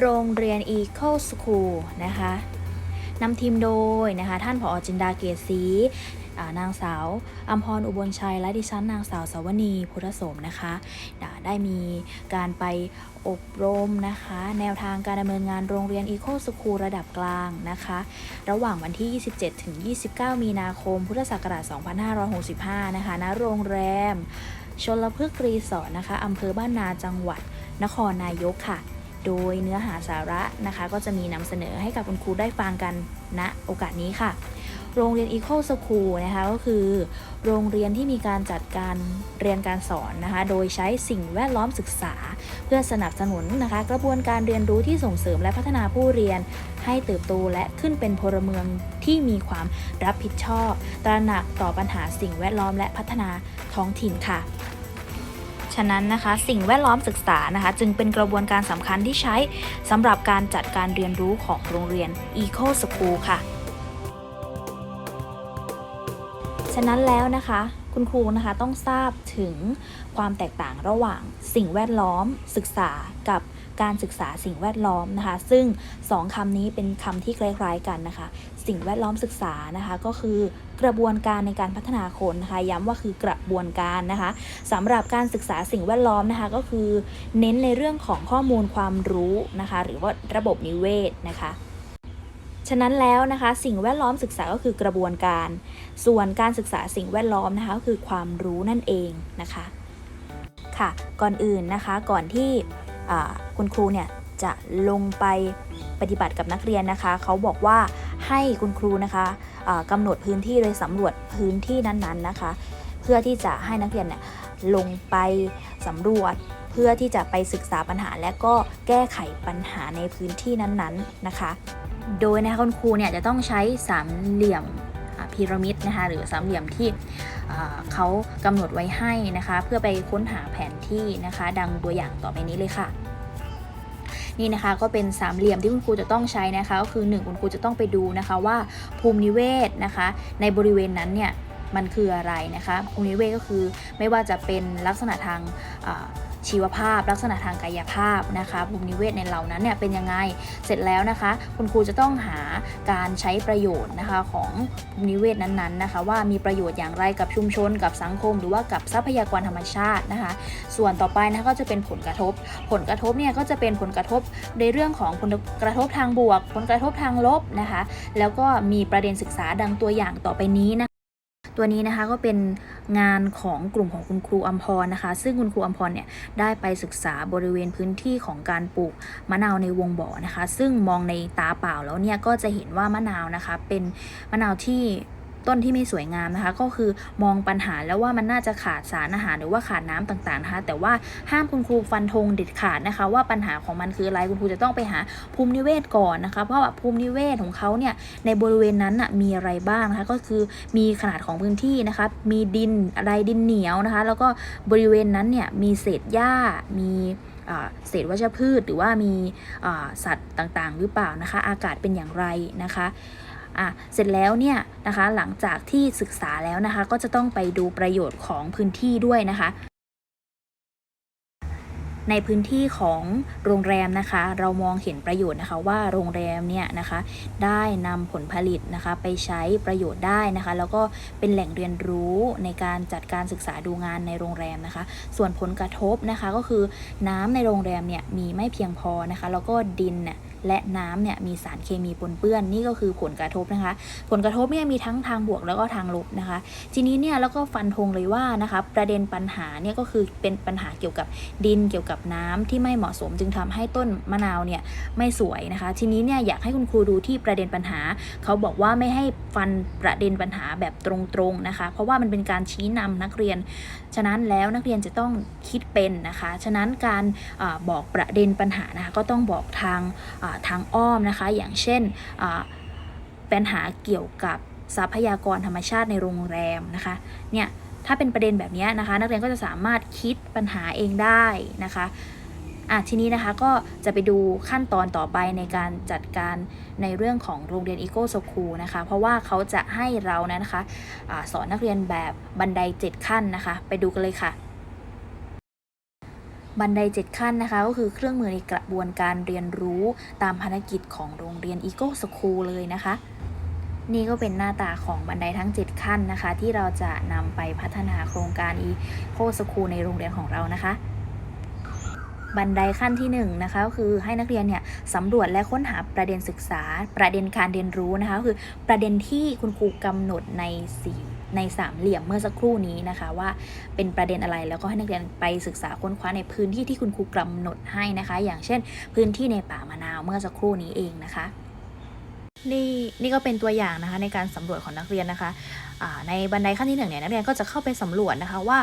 โรงเรียน Eco School นะคะนำทีมโดยนะคะท่านผอจินดาเกศรีนางสาวอัมพรอุบลชัย และดิฉันนางสาวสาวนีพุทธสมนะคะได้มีการไปอบรมนะคะ แนวทางการดำเนินงานโรงเรียน Eco School ระดับกลางนะคะ ระหว่างวันที่ 27 ถึง 29 มีนาคม พุทธศักราช 2565 นะคะณโรงแรม ชลพฤกษ์รีสอร์ทนะคะอำเภอบ้านนาจังหวัดนครนายกค่ะ โดยเนื้อหาสาระนะคะ ก็จะมีนำเสนอให้กับคุณครูได้ฟังกันณโอกาสนี้ค่ะ โรงเรียน Eco School นะคะก็คือ โรงเรียนที่มีการจัดการเรียนการสอนนะคะ โดยใช้สิ่งแวดล้อมศึกษา เพื่อสนับสนุนนะคะ กระบวนการเรียนรู้ที่ส่งเสริมและพัฒนาผู้เรียน ให้เติบโตและขึ้นเป็นพลเมืองที่มีความรับผิดชอบ ตระหนักต่อปัญหาสิ่งแวดล้อมและพัฒนาท้องถิ่นค่ะ ฉะนั้นนะคะ สิ่งแวดล้อมศึกษานะคะ จึงเป็นกระบวนการสำคัญที่ใช้สำหรับการจัดการเรียนรู้ของโรงเรียน Eco School ค่ะ ฉะนั้นแล้วนะคะคุณครูนะคะต้องทราบถึงความแตกต่างระหว่างสิ่งแวดล้อมศึกษากับ การศึกษาสิ่งแวดล้อมนะคะ ซึ่งสองคำนี้เป็นคำที่คล้ายๆกันนะคะ สิ่งแวดล้อมศึกษานะคะ ก็คือกระบวนการในการพัฒนาคนนะคะย้ำว่าคือกระบวนการนะคะสำหรับการศึกษาสิ่งแวดล้อมนะคะ ก็คือ เน้นในเรื่องของข้อมูลความรู้นะคะ หรือว่าระบบนิเวศนะคะฉะนั้นแล้วนะคะ สิ่งแวดล้อมศึกษาก็คือกระบวนการ ส่วนการศึกษาสิ่งแวดล้อมนะคะก็คือความรู้นั่นเองนะคะ ค่ะ ก่อนอื่นนะคะ ก่อนที่ คุณครูเนี่ยจะลงไปปฏิบัติกับนักเรียนนะคะ เขาบอกว่าให้คุณครูนะคะอ่ากำหนดพื้นที่โดยสำรวจพื้นที่นั้นๆนะคะ เพื่อที่จะให้นักเรียนเนี่ยลงไปสำรวจเพื่อที่จะไปศึกษาปัญหา และก็แก้ไขปัญหาในพื้นที่นั้นๆนะคะ โดยนะคะคุณครูเนี่ยจะต้องใช้สามเหลี่ยม พีระมิดนะคะหรือสามเหลี่ยมที่เขากำหนดไว้ให้นะคะ เพื่อไปค้นหาแผนที่นะคะ ดังตัวอย่างต่อไปนี้เลยค่ะนี่นะคะก็เป็นสามเหลี่ยมที่คุณครูจะต้องใช้นะคะก็คือ 1 คุณครูจะต้องไปดูนะคะว่าภูมินิเวศนะคะ ในบริเวณนั้นเนี่ยมันคืออะไรนะคะภูมินิเวศก็คือไม่ว่าจะเป็นลักษณะทาง ชีวภาพ ลักษณะทางกายภาพนะคะภูมินิเวศในเหล่านั้นเนี่ยเป็นยังไงเสร็จแล้วนะคะ คุณครูจะต้องหาการใช้ประโยชน์นะคะของภูมินิเวศนั้นๆนะคะ ว่ามีประโยชน์อย่างไรกับชุมชน กับสังคม หรือว่ากับทรัพยากรธรรมชาตินะคะ ส่วนต่อไปนะคะก็จะเป็นผลกระทบ ผลกระทบเนี่ยก็จะเป็นผลกระทบในเรื่องของผลกระทบทางบวก ผลกระทบทางลบนะคะ แล้วก็มีประเด็นศึกษาดังตัวอย่างต่อไปนี้นะคะ ตัวนี้นะคะก็เป็นงานของกลุ่มของคุณครูอัมพรนะคะ ซึ่งคุณครูอัมพรเนี่ยได้ไปศึกษาบริเวณพื้นที่ของการปลูกมะนาวในวงบ่อนะคะ ซึ่งมองในตาเปล่าแล้วเนี่ยก็จะเห็นว่ามะนาวนะคะ เป็นมะนาวที่ ต้นที่ไม่สวยงามนะคะ ก็คือมองปัญหาแล้วว่ามันน่าจะขาดสารอาหารหรือว่าขาดน้ำต่างๆนะคะแต่ว่าห้ามคุณครูฟันธงเด็ดขาดนะคะ ว่าปัญหาของมันคืออะไรคุณครูจะต้องไปหาภูมินิเวศก่อนนะคะเพราะว่าภูมินิเวศของเขาเนี่ยในบริเวณนั้นนะมีอะไรบ้างนะคะก็คือมีขนาดของพื้นที่นะคะมีดินอะไรดินเหนียวนะคะ แล้วก็บริเวณนั้นเนี่ยมีเศษหญ้ามีเศษวัชพืชหรือว่ามีสัตว์ต่างๆ หรือเปล่านะคะ อากาศเป็นอย่างไรนะคะ อะเสร็จแล้วเนี่ยนะคะหลังจากที่ศึกษาแล้วนะคะก็จะต้องไปดูประโยชน์ของพื้นที่ด้วยนะคะ ในพื้นที่ของโรงแรมนะคะ เรามองเห็นประโยชน์นะคะว่าโรงแรมเนี่ยนะคะได้นำผลผลิตนะคะไปใช้ประโยชน์ได้นะคะ แล้วก็เป็นแหล่งเรียนรู้ในการจัดการศึกษาดูงานในโรงแรมนะคะ ส่วนผลกระทบนะคะก็คือน้ำในโรงแรมเนี่ยมีไม่เพียงพอนะคะ แล้วก็ดินเนี่ยและน้ำเนี่ยมีสารเคมีปนเปื้อนนี่ก็คือผลกระทบนะคะ ผลกระทบเนี่ยมีทั้งทางบวกแล้วก็ทางลบนะคะ ทีนี้เนี่ยแล้วก็ฟันธงเลยว่านะคะประเด็นปัญหาเนี่ยก็คือเป็นปัญหาเกี่ยวกับดินเกี่ยวกับน้ำที่ไม่เหมาะสม จึงทำให้ต้นมะนาวเนี่ยไม่สวยนะคะ ทีนี้เนี่ยอยากให้คุณครูดูที่ประเด็นปัญหา เขาบอกว่าไม่ให้ฟันประเด็นปัญหาแบบตรงๆนะคะ เพราะว่ามันเป็นการชี้นำนักเรียน ฉะนั้นแล้วนักเรียนจะต้องคิดเป็นนะคะ ฉะนั้นการอบอกประเด็นปัญหานะคะก็ต้องบอกทางทางอ้อมนะคะ อย่างเช่นปัญหาเกี่ยวกับทรัพยากรธรรมชาติในโรงแรมนะคะเนี่ย ถ้าเป็นประเด็นแบบนี้นะคะ นักเรียนก็จะสามารถคิดปัญหาเองได้นะคะอะทีนี้นะคะก็จะไปดูขั้นตอนต่อไปในการจัดการในเรื่องของโรงเรียน Eco School นะคะ เพราะว่าเขาจะให้เรานะคะอาสอนนักเรียนแบบบันได 7 ขั้นนะคะ ไปดูกันเลยค่ะ บันได 7 ขั้นนะคะ ก็คือเครื่องมือในกระบวนการเรียนรู้ตามภารกิจของโรงเรียน Eco School เลยนะคะ นี่ก็เป็นหน้าตาของบันไดทั้ง 7 ขั้นนะคะ ที่เราจะนำไปพัฒนาโครงการ Eco School ในโรงเรียนของเรานะคะบันไดขั้นที่1นงนะคะก็คือให้นักเรียนเนี่ยสำรวจและค้นหาประเด็นศึกษา ประเด็นการเรียนรู้นะคะคือประเด็นที่คุณครูกำหนดในสี่ในสามเหลี่ยมเมื่อสักครู่นี้นะคะว่าเป็นประเด็นอะไรแล้วก็ให้นักเรียนไปศึกษาค้นคว้าในพื้นที่ที่คุณครูกำหนดให้นะคะ อย่างเช่น พื้นที่ในป่ามะนาวเมื่อสักครู่นี้เองนะคะ นี่นี่ก็เป็นตัวอย่างนะคะในการสำรวจของนักเรียนนะคะในบันไดขั้นที่หนึ่งเนี่ยนักเรียนก็จะเข้าไปสำรวจนะคะว่า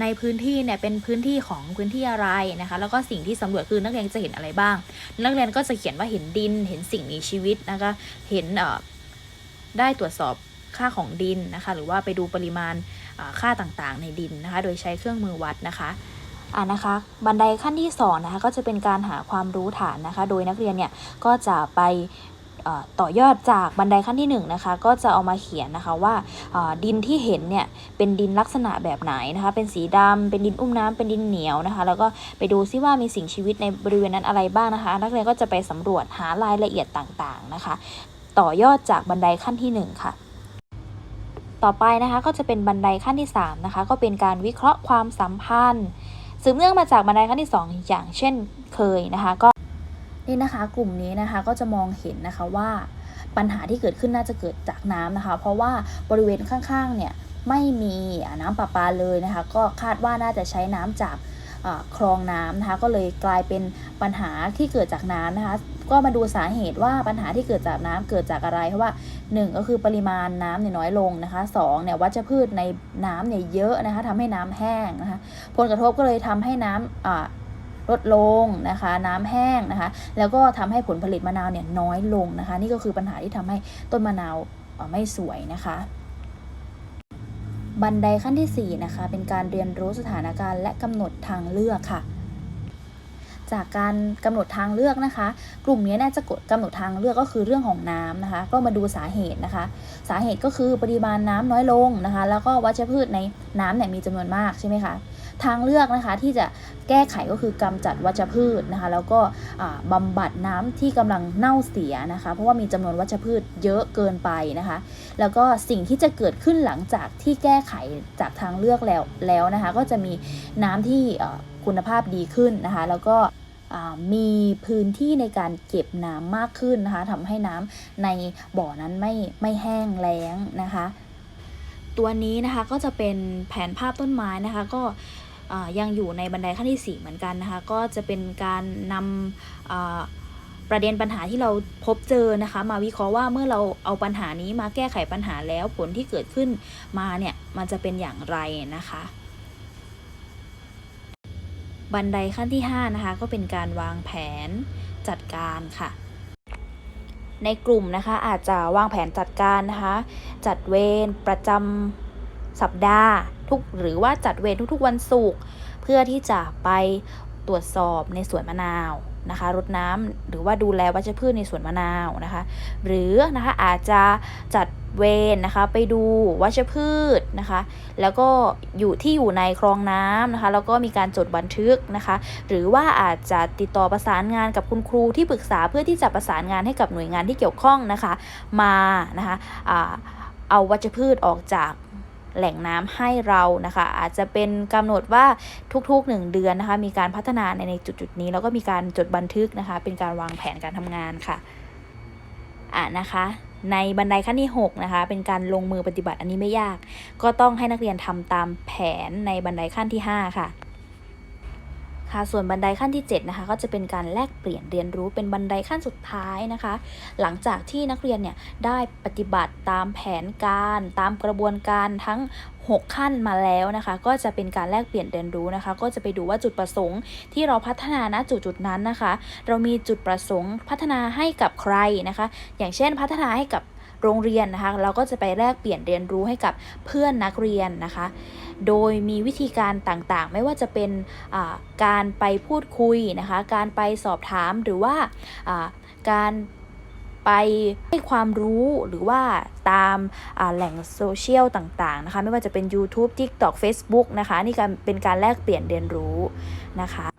ในพื้นที่เนี่ยเป็นพื้นที่ของพื้นที่อะไรนะคะแล้วก็สิ่งที่สำรวจคือนักเรียนจะเห็นอะไรบ้าง นักเรียนก็จะเขียนว่าเห็นดิน เห็นสิ่งมีชีวิตนะคะเห็นได้ตรวจสอบค่าของดินนะคะหรือว่าไปดูปริมาณอ่าค่าต่างๆ ในดินนะคะโดยใช้เครื่องมือวัดนะคะอ่านะคะบันไดขั้นที่สองนะคะก็จะเป็นการหาความรู้ฐานนะคะ โดยนักเรียนเนี่ยก็จะไป ต่อยอดจากบันไดขั้นที่1นงนะคะก็จะเอามาเขียนนะคะว่าดินที่เห็นเนี่ยเป็นดินลักษณะแบบไหนนะคะ เป็นสีดำเป็นดินอุ้มน้ำเป็นดินเหนียวนะคะ แล้วก็ไปดูซิว่ามีสิ่งชีวิตในบริเวณนั้นอะไรบ้างนะคะ นักเรียนก็จะไปสำรวจหารายละเอียดต่างๆนะคะ ต่อยอดจากบันไดขั้นที่หนึ่งค่ะต่อไปนะคะก็จะเป็นบันไดขั้นที่3นะคะก็เป็นการวิเคราะห์ความสัมพันธ์ สืบเนื่องมาจากบันไดขั้นที่ 2 อย่างเช่นเคยนะคะก็ นี่นะคะ กลุ่มนี้นะคะก็จะมองเห็นนะคะว่าปัญหาที่เกิดขึ้นน่าจะเกิดจากน้ำนะคะ เพราะว่าบริเวณข้างๆเนี่ยไม่มีน้ำประปาเลยนะคะ ก็คาดว่าน่าจะใช้น้ำจากคลองน้ำนะคะ ก็เลยกลายเป็นปัญหาที่เกิดจากน้ำนะคะ ก็มาดูสาเหตุว่าปัญหาที่เกิดจากน้ำเกิดจากอะไร เพราะว่า 1 ก็คือปริมาณน้ำเนี่ยน้อยลงนะคะ2เนี่ยวัชพืชในน้ำเนี่ยเยอะนะคะทำให้น้ำแห้งนะคะ ผลกระทบก็เลยทำให้น้ำ ลดลงนะคะ น้ำแห้งนะคะ แล้วก็ทำให้ผลผลิตมะนาวเนี่ยน้อยลงนะคะ นี่ก็คือปัญหาที่ทำให้ต้นมะนาวไม่สวยนะคะบันไดขั้นที่ 4 นะคะ เป็นการเรียนรู้สถานการณ์และกำหนดทางเลือกค่ะ จากการกำหนดทางเลือกนะคะ กลุ่มนี้น่าจะกำหนดทางเลือกก็คือเรื่องของน้ำนะคะ ก็มาดูสาเหตุนะคะ สาเหตุก็คือปริมาณน้ำน้อยลงนะคะ แล้วก็วัชพืชในน้ำเนี่ยมีจำนวนมากใช่ไหมคะ ทางเลือกนะคะที่จะแก้ไขก็คือกำจัดวัชพืชนะคะ แล้วก็อ่าบำบัดน้ำที่กำลังเน่าเสียนะคะ เพราะว่ามีจำนวนวัชพืชเยอะเกินไปนะคะ แล้วก็สิ่งที่จะเกิดขึ้นหลังจากที่แก้ไขจากทางเลือกแล้วแล้วนะคะ ก็จะมีน้ำที่คุณภาพดีขึ้นนะคะ แล้วก็มีพื้นที่ในการเก็บน้ำมากขึ้นนะคะทำให้น้ำในบ่อนั้นไม่ไม่แห้งแล้งนะคะ ตัวนี้นะคะก็จะเป็นแผนภาพต้นไม้นะคะ ก็ ยังอยู่ในบันไดขั้นที่ 4 เหมือนกันนะคะ ก็จะเป็นการนำประเด็นปัญหาที่เราพบเจอนะคะ มาวิเคราะห์ว่าเมื่อเราเอาปัญหานี้มาแก้ไขปัญหาแล้วผลที่เกิดขึ้นมาเนี่ยมันจะเป็นอย่างไรนะคะบันไดขั้นที่ 5 นะคะ ก็เป็นการวางแผนจัดการค่ะ ในกลุ่มนะคะอาจจะวางแผนจัดการนะคะ จัดเวรประจำสัปดาห์ ทุกหรือว่าจัดเวรทุกๆวันศุกร์เพื่อที่จะไปตรวจสอบในสวนมะนาวนะคะรดน้ำหรือว่าดูแลวัชพืชในสวนมะนาวนะคะ หรือนะคะอาจจะจัดเวรนะคะ ไปดูวัชพืชนะคะ แล้วก็อยู่ที่อยู่ในคลองน้ำนะคะ แล้วก็มีการจดบันทึกนะคะ หรือว่าอาจจะติดต่อประสานงานกับคุณครูที่ปรึกษาเพื่อที่จะประสานงานให้กับหน่วยงานที่เกี่ยวข้องนะคะ มานะคะอ่าเอาวัชพืชออกจาก แหล่งน้ำให้เรานะคะ อาจจะเป็นกำหนดว่าทุกๆ 1 เดือนนะคะ มีการพัฒนาในในจุดๆนี้ แล้วก็มีการจดบันทึกนะคะ เป็นการวางแผนการทำงานค่ะอะนะคะในบันไดขั้นที่ 6 นะคะ เป็นการลงมือปฏิบัติอันนี้ไม่ยาก ก็ต้องให้นักเรียนทำตามแผนในบันไดขั้นที่ 5 ค่ะ ส่วนบันไดขั้นที่ 7 นะคะ ก็จะเป็นการแลกเปลี่ยนเรียนรู้เป็นบันไดขั้นสุดท้ายนะคะ หลังจากที่นักเรียนเนี่ยได้ปฏิบัติตามแผนการตามกระบวนการทั้ง 6 ขั้นมาแล้วนะคะ ก็จะเป็นการแลกเปลี่ยนเรียนรู้นะคะ ก็จะไปดูว่าจุดประสงค์ที่เราพัฒนาณจุดจุดนั้นนะคะ เรามีจุดประสงค์พัฒนาให้กับใครนะคะ อย่างเช่นพัฒนาให้กับโรงเรียนนะคะ เราก็จะไปแลกเปลี่ยนเรียนรู้ให้กับเพื่อนนักเรียนนะคะ โดยมีวิธีการต่างๆ ไม่ว่าจะเป็นการไปพูดคุยนะคะ การไปสอบถามหรือว่าการไปให้ความรู้หรือว่าตามาแหล่งโซเชียลต่างๆนะคะ ไม่ว่าจะเป็น YouTube TikTok Facebook นะคะ นี่การเป็นการแลกเปลี่ยนเรียนรู้นะคะ